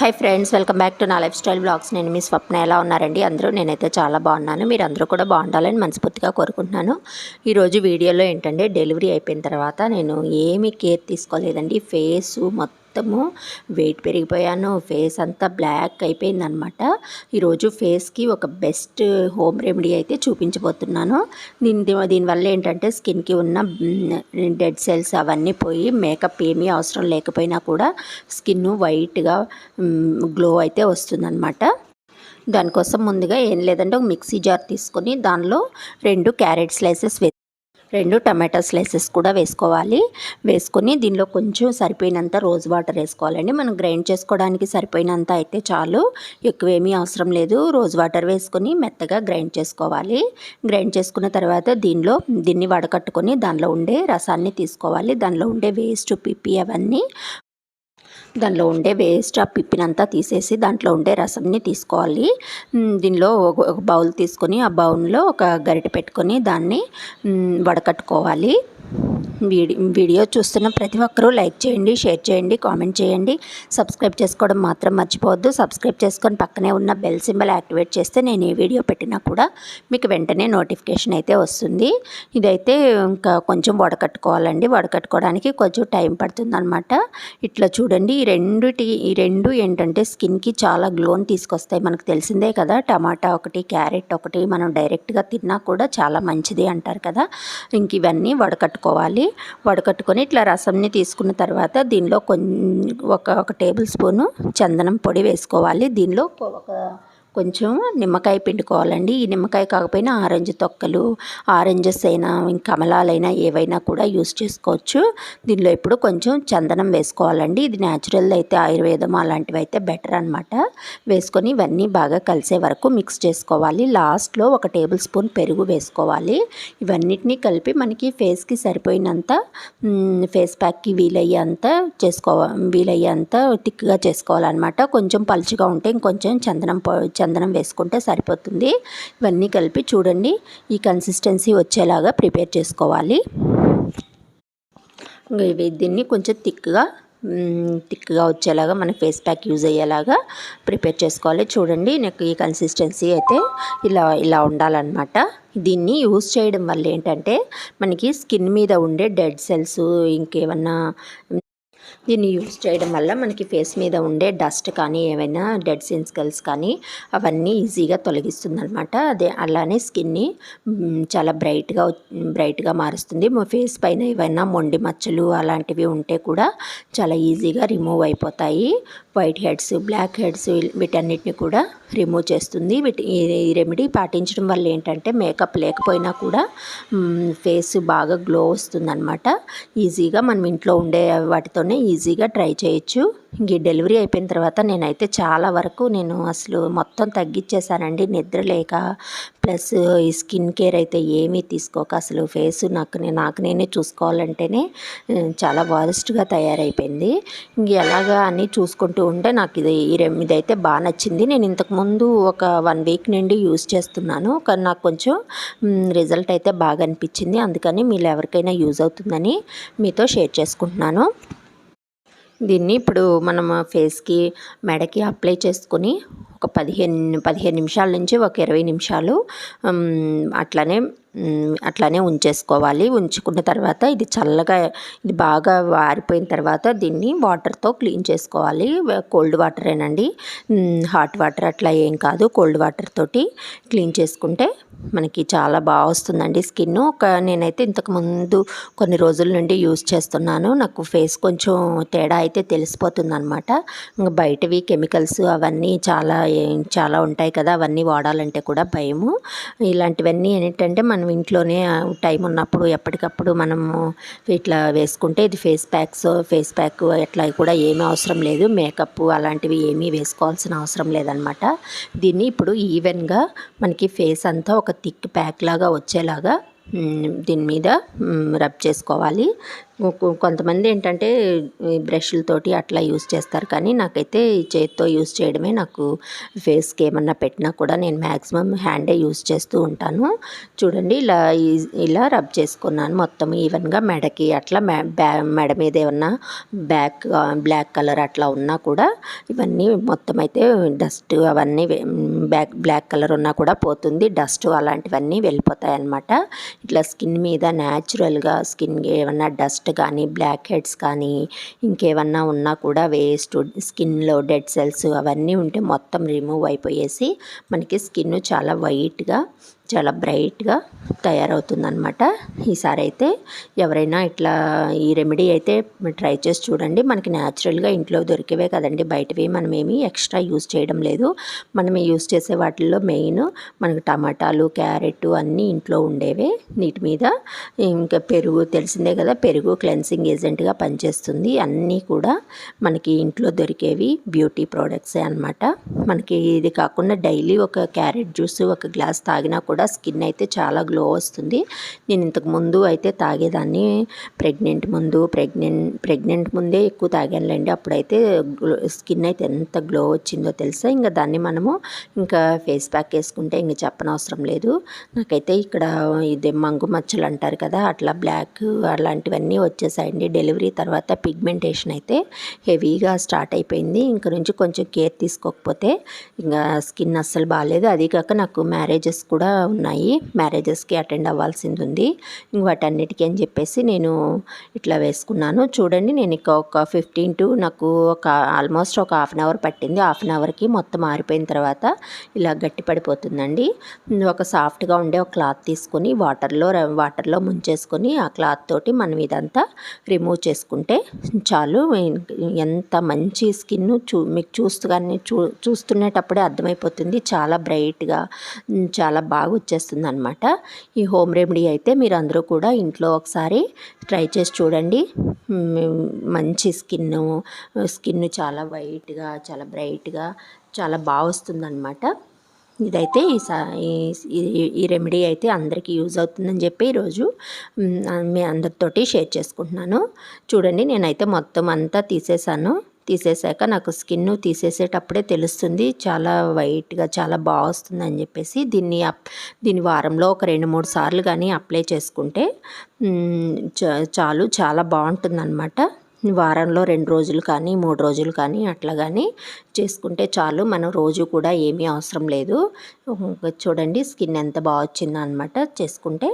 Hi friends welcome back to నా lifestyle blogs నేను మీ స్వప్న ఎలా ఉన్నారండి? అందరూ? నేనైతే చాలా బాగున్నాను. మీరు అందరూ కూడా బాగుండాలని మనస్ఫూర్తిగా కోరుకుంటున్నాను. ఈరోజు వీడియోలో ఏంటంటే డెలివరీ అయిపోయిన తర్వాత నేను ఏమీ కేర్ తీసుకోలేదండి. ఫేస్ మొత్తము వెయిట్ పెరిగిపోయాను. ఫేస్ అంతా బ్లాక్ అయిపోయిందనమాట ఈరోజు ఫేస్కి ఒక బెస్ట్ హోమ్ రెమెడీ అయితే చూపించబోతున్నాను. దీని దీనివల్ల ఏంటంటే స్కిన్కి ఉన్న డెడ్ సెల్స్ అవన్నీ పోయి మేకప్ ఏమీ అవసరం లేకపోయినా కూడా స్కిన్ వైట్గా గ్లో అయితే వస్తుందన్నమాట. దానికోసం ముందుగా ఏం లేదంటే ఒక మిక్సీ జార్ తీసుకొని దానిలో రెండు క్యారెట్ స్లైసెస్ వే రెండు టమాటా స్లైసెస్ కూడా వేసుకోవాలి. వేసుకొని దీనిలో కొంచెం సరిపోయినంత రోజ్ వాటర్ వేసుకోవాలండి. మనం గ్రైండ్ చేసుకోవడానికి సరిపోయినంత అయితే చాలు. ఎక్కువేమీ అవసరం లేదు. రోజ్ వాటర్ వేసుకొని మెత్తగా గ్రైండ్ చేసుకోవాలి. గ్రైండ్ చేసుకున్న తర్వాత దీనిలో దీన్ని వడకట్టుకొని దానిలో ఉండే రసాన్ని తీసుకోవాలి. దానిలో ఉండే వేస్ట్ పిప్పి అవన్నీ దానిలో ఉండే వేస్ట్ ఆ పిప్పినంతా తీసేసి దాంట్లో ఉండే రసంని తీసుకోవాలి. దీనిలో ఒక బౌల్ తీసుకొని ఆ బౌల్లో ఒక గరిటె పెట్టుకొని దాన్ని వడకట్టుకోవాలి. వీడియో చూస్తున్న ప్రతి ఒక్కరూ లైక్ చేయండి షేర్ చేయండి కామెంట్ చేయండి. సబ్స్క్రైబ్ చేసుకోవడం మాత్రం మర్చిపోవద్దు. సబ్స్క్రైబ్ చేసుకొని పక్కనే ఉన్న బెల్ సింబల్ యాక్టివేట్ చేస్తే నేను ఏ వీడియో పెట్టినా కూడా మీకు వెంటనే నోటిఫికేషన్ అయితే వస్తుంది. ఇదైతే ఇంకా కొంచెం వడకట్టుకోవాలండి. వడకట్టుకోవడానికి కొంచెం టైం పడుతుందన్నమాట. ఇట్లా చూడండి ఈ రెండుటి ఈ రెండు ఏంటంటే స్కిన్కి చాలా గ్లోన్ తీసుకొస్తాయి మనకు తెలిసిందే కదా. టమాటా ఒకటి క్యారెట్ ఒకటి మనం డైరెక్ట్గా తిన్నా కూడా చాలా మంచిది అంటారు కదా. ఇంక ఇవన్నీ వడకట్టుకోవాలి. వడకట్టుకొని ఇట్లా రసంని తీసుకున్న తర్వాత దీనిలో కొన్ని ఒక ఒక టేబుల్ స్పూను చందనం పొడి వేసుకోవాలి. దీనిలో ఒక కొంచెం నిమ్మకాయ పిండుకోవాలండి. ఈ నిమ్మకాయ కాకపోయినా ఆరెంజ్ తొక్కలు ఆరెంజెస్ అయినా కమలాలైనా ఏవైనా కూడా యూస్ చేసుకోవచ్చు. దీనిలో ఇప్పుడు కొంచెం చందనం వేసుకోవాలండి. ఇది న్యాచురల్ అయితే ఆయుర్వేదం అలాంటివి అయితే బెటర్ అనమాట వేసుకొని ఇవన్నీ బాగా కలిసే వరకు మిక్స్ చేసుకోవాలి. లాస్ట్లో ఒక టేబుల్ స్పూన్ పెరుగు వేసుకోవాలి. ఇవన్నిటినీ కలిపి మనకి ఫేస్కి సరిపోయినంత ఫేస్ ప్యాక్కి వీలయ్యేంత చేసుకోవాలి వీలయ్యేంత థిక్గా చేసుకోవాలన్నమాట. కొంచెం పలుచుగా ఉంటే ఇంకొంచెం చందనం చందనం వేసుకుంటే సరిపోతుంది. ఇవన్నీ కలిపి చూడండి. ఈ కన్సిస్టెన్సీ వచ్చేలాగా ప్రిపేర్ చేసుకోవాలి. దీన్ని కొంచెం థిక్గా థిక్గా వచ్చేలాగా మన ఫేస్ ప్యాక్ యూజ్ అయ్యేలాగా ప్రిపేర్ చేసుకోవాలి. చూడండి నాకు ఈ కన్సిస్టెన్సీ అయితే ఇలా ఇలా ఉండాలన్నమాట. దీన్ని యూజ్ చేయడం వల్ల ఏంటంటే మనకి స్కిన్ మీద ఉండే డెడ్ సెల్స్ ఇంకేమన్నా దీన్ని యూస్ చేయడం వల్ల మనకి ఫేస్ మీద ఉండే డస్ట్ కానీ ఏమైనా డెడ్ సెన్స్కల్స్ కానీ అవన్నీ ఈజీగా తొలగిస్తుంది అనమాట అదే అలానే స్కిన్ని చాలా బ్రైట్గా బ్రైట్గా మారుస్తుంది. ఫేస్ పైన ఏవైనా మొండి మచ్చలు అలాంటివి ఉంటే కూడా చాలా ఈజీగా రిమూవ్ అయిపోతాయి. వైట్ హెడ్స్ బ్లాక్ హెడ్స్ వీటన్నిటిని కూడా రిమూవ్ చేస్తుంది. వీటి ఈ రెమెడీ పాటించడం వల్ల ఏంటంటే మేకప్ లేకపోయినా కూడా ఫేస్ బాగా గ్లో వస్తుందన్నమాట. ఈజీగా మనం ఇంట్లో ఉండే వాటితోనే ఈజీగా ట్రై చేయొచ్చు. ఇంక డెలివరీ అయిపోయిన తర్వాత నేనైతే చాలా వరకు నేను అసలు మొత్తం తగ్గించేశానండి నిద్ర లేక ప్లస్ ఈ స్కిన్ కేర్ అయితే ఏమీ తీసుకోక అసలు ఫేస్ నాకు నాకు నేనే చూసుకోవాలంటేనే చాలా వారెస్ట్గా తయారైపోయింది. ఇంక ఎలాగా అని చూసుకుంటూ ఉంటే నాకు ఇది ఇదైతే బాగా నచ్చింది. నేను ఇంతకుముందు ఒక వన్ వీక్ నుండి యూస్ చేస్తున్నాను. కానీ నాకు కొంచెం రిజల్ట్ అయితే బాగా అనిపించింది. అందుకని మీరు ఎవరికైనా యూజ్ అవుతుందని మీతో షేర్ చేసుకుంటున్నాను. దీన్ని ఇప్పుడు మనం ఫేస్కి మెడకి అప్లై చేసుకొని ఒక పదిహేను పదిహేను నిమిషాల నుంచి ఒక ఇరవై నిమిషాలు అట్లానే అట్లానే ఉంచేసుకోవాలి. ఉంచుకున్న తర్వాత ఇది చల్లగా ఇది బాగా వారిపోయిన తర్వాత దీన్ని వాటర్తో క్లీన్ చేసుకోవాలి. కోల్డ్ వాటరేనండి. హాట్ వాటర్ అట్లా ఏం కాదు. కోల్డ్ వాటర్ తోటి క్లీన్ చేసుకుంటే మనకి చాలా బాగా వస్తుందండి స్కిన్. ఒక నేనైతే ఇంతకుముందు కొన్ని రోజుల నుండి యూజ్ చేస్తున్నాను. నాకు ఫేస్ కొంచెం తేడా అయితే తెలిసిపోతుంది అనమాట ఇంకా బయటవి కెమికల్స్ అవన్నీ చాలా చాలా ఉంటాయి కదా అవన్నీ వాడాలంటే కూడా భయము. ఇలాంటివన్నీ ఏంటంటే మనం మనం ఇంట్లోనే టైం ఉన్నప్పుడు ఎప్పటికప్పుడు మనము ఇట్లా వేసుకుంటే ఇది ఫేస్ ప్యాక్స్ ఫేస్ ప్యాక్ అట్లా కూడా ఏమీ అవసరం లేదు. మేకప్ అలాంటివి ఏమీ వేసుకోవాల్సిన అవసరం లేదనమాట దీన్ని ఇప్పుడు ఈవెన్గా మనకి ఫేస్ అంతా ఒక థిక్ ప్యాక్ లాగా వచ్చేలాగా దీని మీద రబ్ చేసుకోవాలి. కొంతమంది ఏంటంటే బ్రష్లతోటి అట్లా యూస్ చేస్తారు. కానీ నాకైతే చేతితో యూస్ చేయడమే నాకు ఫేస్కి ఏమన్నా పెట్టినా కూడా నేను మ్యాక్సిమం హ్యాండే యూస్ చేస్తూ ఉంటాను. చూడండి ఇలా ఇలా రబ్ చేసుకున్నాను మొత్తం ఈవెన్గా మెడకి. అట్లా మె బ్యా మెడ మీద ఏమన్నా బ్యాక్ బ్లాక్ కలర్ అట్లా ఉన్నా కూడా ఇవన్నీ మొత్తం అయితే డస్ట్ అవన్నీ బ్యాక్ బ్లాక్ కలర్ ఉన్నా కూడా పోతుంది. డస్ట్ అలాంటివన్నీ వెళ్ళిపోతాయి అన్నమాట ఇట్లా స్కిన్ మీద న్యాచురల్గా స్కిన్ ఏమన్నా డస్ట్ కానీ బ్లాక్ హెడ్స్ కానీ ఇంకేమన్నా ఉన్నా కూడా వేస్ట్ స్కిన్లో డెడ్ సెల్స్ అవన్నీ ఉంటే మొత్తం రిమూవ్ అయిపోయేసి మనకి స్కిన్ చాలా వైట్గా చాలా బ్రైట్గా తయారవుతుందనమాట ఈసారి అయితే ఎవరైనా ఇట్లా ఈ రెమెడీ అయితే ట్రై చేసి చూడండి. మనకి న్యాచురల్గా ఇంట్లో దొరికేవే కదండి. బయటవి మనం ఎక్స్ట్రా యూస్ చేయడం లేదు. మనం యూస్ చేసే వాటిల్లో మెయిన్ మనకు టమాటాలు క్యారెట్ అన్నీ ఇంట్లో ఉండేవే. నీటి మీద ఇంకా పెరుగు తెలిసిందే కదా పెరుగు క్లెన్సింగ్ ఏజెంట్గా పనిచేస్తుంది. అన్నీ కూడా మనకి ఇంట్లో దొరికేవి బ్యూటీ ప్రోడక్ట్సే అనమాట మనకి ఇది కాకుండా డైలీ ఒక క్యారెట్ జ్యూస్ ఒక గ్లాస్ తాగినా కూడా కూడా స్కిన్ అయితే చాలా గ్లో వస్తుంది. నేను ఇంతకు ముందు అయితే తాగేదాన్ని ప్రెగ్నెంట్ ముందు ప్రెగ్నెంట్ ప్రెగ్నెంట్ ముందే ఎక్కువ తాగానులేండి. అప్పుడైతే స్కిన్ అయితే ఎంత గ్లో వచ్చిందో తెలుసా? ఇంకా దాన్ని మనము ఇంకా ఫేస్ ప్యాక్ వేసుకుంటే ఇంక చెప్పనవసరం లేదు. నాకైతే ఇక్కడ ఇది మంగు మచ్చలు అంటారు కదా అట్లా బ్లాక్ అలాంటివన్నీ వచ్చేసాయండి. డెలివరీ తర్వాత పిగ్మెంటేషన్ అయితే హెవీగా స్టార్ట్ అయిపోయింది. ఇంక నుంచి కొంచెం కేర్ తీసుకోకపోతే ఇంకా స్కిన్ అస్సలు బాగాలేదు అది కాక నాకు మ్యారేజెస్ కూడా ఉన్నాయి. మ్యారేజెస్కి అటెండ్ అవ్వాల్సింది ఉంది ఇంక వాటన్నిటికీ అని చెప్పేసి నేను ఇట్లా వేసుకున్నాను. చూడండి నేను ఇక ఒక ఫిఫ్టీన్ టు నాకు ఒక ఆల్మోస్ట్ ఒక హాఫ్ అన్ అవర్ పట్టింది. హాఫ్ అన్ అవర్కి మొత్తం ఆరిపోయిన తర్వాత ఇలా గట్టి పడిపోతుందండి ఒక సాఫ్ట్గా ఉండే ఒక క్లాత్ తీసుకొని వాటర్లో వాటర్లో ముంచేసుకొని ఆ క్లాత్ తోటి మనం ఇదంతా రిమూవ్ చేసుకుంటే చాలు. ఎంత మంచి స్కిన్ చూ మీకు చూస్తూగానే చూ చూస్తునేటప్పుడే అర్థమైపోతుంది. చాలా బ్రైట్గా చాలా బాగా వచ్చేస్తుంది అనమాట ఈ హోమ్ రెమెడీ అయితే మీరు అందరూ కూడా ఇంట్లో ఒకసారి ట్రై చేసి చూడండి. మంచి స్కిన్ స్కిన్ చాలా వైట్గా చాలా బ్రైట్గా చాలా బాగా వస్తుందన్నమాట. ఇదైతే ఈ ఈ- ఈ- రెమెడీ అయితే అందరికీ యూజ్ అవుతుందని చెప్పి ఈరోజు మీ అందరితోటి షేర్ చేసుకుంటున్నాను. చూడండి నేనైతే మొత్తం అంతా తీసేసాను. తీసేసాక నాకు స్కిన్ తీసేసేటప్పుడే తెలుస్తుంది చాలా వైట్గా చాలా బాగా వస్తుంది అని చెప్పేసి దీన్ని అప్ దీన్ని వారంలో ఒక రెండు మూడు సార్లు కానీ అప్లై చేసుకుంటే చ- చాలు చాలా బాగుంటుంది వారంలో రెండు రోజులు కానీ మూడు రోజులు కానీ అట్లా కానీ చేసుకుంటే చాలు మనం రోజు కూడా ఏమీ అవసరం లేదు. చూడండి స్కిన్ ఎంత బాగా వచ్చిందో అనమాట చేసుకుంటే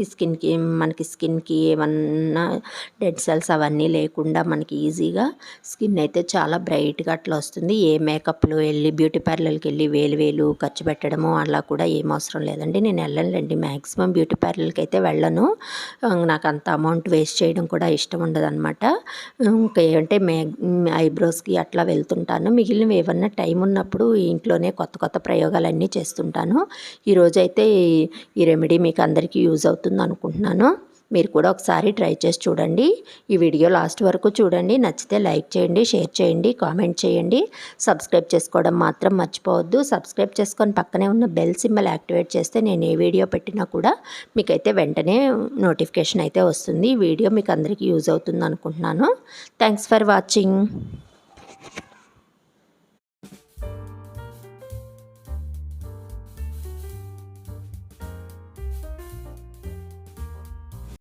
ఈ స్కిన్కి మనకి స్కిన్కి ఏమన్నా డెడ్ సెల్స్ అవన్నీ లేకుండా మనకి ఈజీగా స్కిన్ అయితే చాలా బ్రైట్గా అట్లా వస్తుంది. ఏ మేకప్లు వెళ్ళి బ్యూటీ పార్లర్కి వెళ్ళి వేలు వేలు ఖర్చు పెట్టడము అలా కూడా ఏం అవసరం లేదండి. నేను వెళ్ళనులేండి. మ్యాక్సిమం బ్యూటీ పార్లర్కి అయితే వెళ్ళను. నాకు అంత అమౌంట్ వేస్ట్ చేయడం కూడా ఇష్టం ఉండదు అనమాట ఇంకా మే ఐబ్రోస్కి అట్లా వెళ్తుంటాను. మిగిలినవి ఏమన్నా టైం ఉన్నప్పుడు ఇంట్లోనే కొత్త కొత్త ప్రయోగాలన్నీ చేస్తుంటాను. ఈరోజు అయితే ఈ- ఈ రెమెడీ మీకు అందరికీ యూజ్ అవుతుంది. అనుకుంటున్నాను మీరు కూడా ఒకసారి ట్రై చేసి చూడండి. ఈ వీడియో లాస్ట్ వరకు చూడండి. నచ్చితే లైక్ చేయండి షేర్ చేయండి కామెంట్ చేయండి. సబ్స్క్రైబ్ చేసుకోవడం మాత్రం మర్చిపోవద్దు. సబ్స్క్రైబ్ చేసుకొని పక్కనే ఉన్న బెల్ సింబల్ యాక్టివేట్ చేస్తే నేను ఏ వీడియో పెట్టినా కూడా మీకైతే వెంటనే నోటిఫికేషన్ అయితే వస్తుంది. ఈ వీడియో మీకు అందరికీ యూజ్ అవుతుంది అనుకుంటున్నాను థ్యాంక్స్ ఫర్ వాచింగ్.